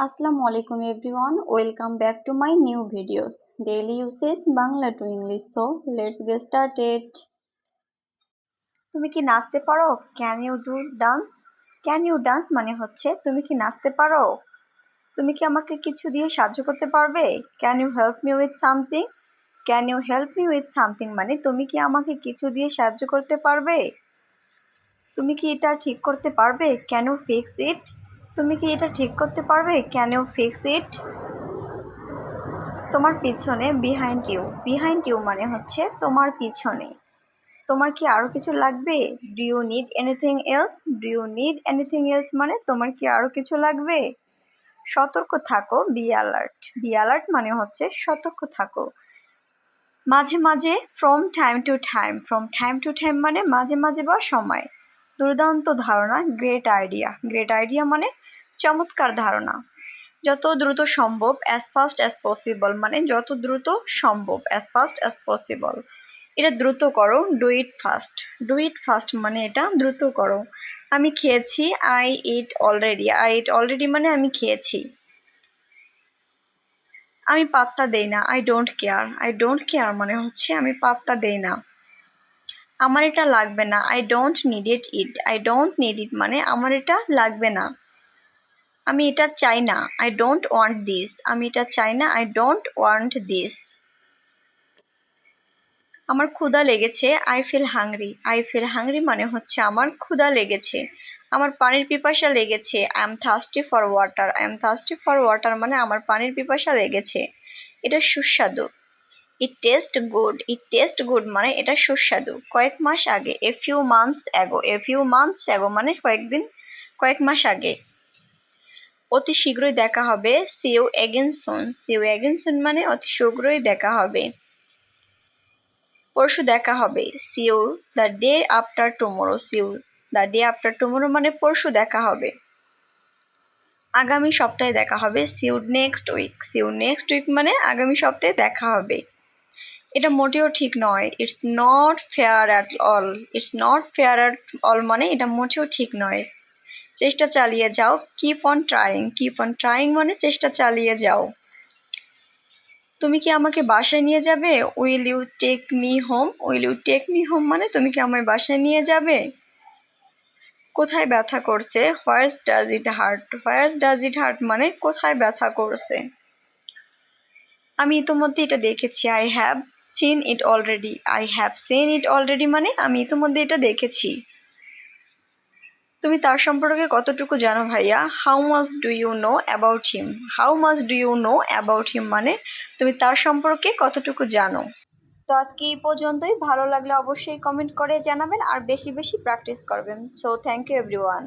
আসসালামু আলাইকুম everyone welcome back to my new videos daily uses Bangla to English so let's get started তুমি কি নাচতে পারো? Can you do dance can you dance মানে হচ্ছে তুমি কি নাচতে পারো? তুমি কি আমাকে কিছু দিয়ে সাহায্য করতে পারবে? Can you help me with something can you help me with something মানে তুমি কি আমাকে কিছু দিয়ে সাহায্য করতে পারবে? তুমি কি এটা ঠিক করতে পারবে? ক্যান ইউ ফিক্স ইট তুমি কি এটা ঠিক করতে পারবে? ক্যান ইউ ফিক্স ইট তোমার পিছনে বিহাইন্ড ইউ বিহাইন্ড ইউ মানে হচ্ছে তোমার পিছনে। তোমার কি আরও কিছু লাগবে? Do you need anything else do you need anything else মানে তোমার কি আরও কিছু লাগবে? সতর্ক থাকো বি অ্যালার্ট বি অ্যালার্ট মানে হচ্ছে সতর্ক থাকো। মাঝে মাঝে from time to time from time to time মানে মাঝে মাঝে বা সময়। দুর্দান্ত ধারণা গ্রেট আইডিয়া গ্রেট আইডিয়া মানে চমৎকার ধারণা। যত দ্রুত সম্ভব অ্যাজ ফাস্ট অ্যাজ পসিবল মানে যত দ্রুত সম্ভব অ্যাজ ফাস্ট অ্যাজ পসিবল এটা দ্রুত করো do it fast do it fast মানে এটা দ্রুত করো। আমি খেয়েছি I eat already I eat already মানে আমি খেয়েছি। আমি পাত্তা দেই না I don't care I don't care মানে হচ্ছে আমি পাত্তা দেই না। আমার এটা লাগবে না I don't need it it I don't need it মানে আমার এটা লাগবে না। আমি এটা চাই না। আই ডোন্ট ওয়ান্ট দিস আমি এটা চাই না। আই ডোন্ট ওয়ান্ট দিস আমার ক্ষুধা লেগেছে। I feel hungry I feel hungry মানে হচ্ছে আমার ক্ষুধা লেগেছে। আমার পানির পিপাসা লেগেছে। I am thirsty for water I am thirsty for water মানে আমার পানির পিপাসা লেগেছে। এটা সুস্বাদু। It taste good it taste good মানে এটা সুস্বাদু। কয়েক মাস আগে a few months ago a few months ago মানে কয়েকদিন, কয়েক মাস আগে। অতি শীঘ্রই দেখা হবে। See you again soon see you again মানে অতি শীঘ্রই দেখা হবে। পরশু দেখা হবে। See you the day after tomorrow see you the day after tomorrow মানে পরশু দেখা হবে। আগামী সপ্তাহে দেখা হবে। See you next week see you next week মানে আগামী সপ্তাহে দেখা হবে। এটা মোটেও ঠিক নয়। It's not fair at all it's not fair at all মানে এটা মোটেও ঠিক নয়। চেষ্টা চালিয়ে যাও। Keep on trying keep on trying মানে চেষ্টা চালিয়ে যাও। তুমি কি আমাকে বাসায় নিয়ে যাবে? Will you take me home will you take me home মানে তুমি কি আমায় বাসায় নিয়ে যাবে? কোথায় ব্যথা করছে? Where's does it hurt where's does it hurt মানে কোথায় ব্যথা করছে? আমি ইতোমধ্যে এটা দেখেছি I have seen it already I have seen it already মানে আমি ইতোমধ্যে এটা দেখেছি। তুমি তার সম্পর্কে কতটুকু জানো, ভাইয়া? How much do you know about him how much do you know about him মানে তুমি তার সম্পর্কে কতটুকু জানো? তো আজকে এই পর্যন্তই। ভালো লাগলে অবশ্যই কমেন্ট করে জানাবেন আর বেশি বেশি প্র্যাকটিস করবেন। So thank you everyone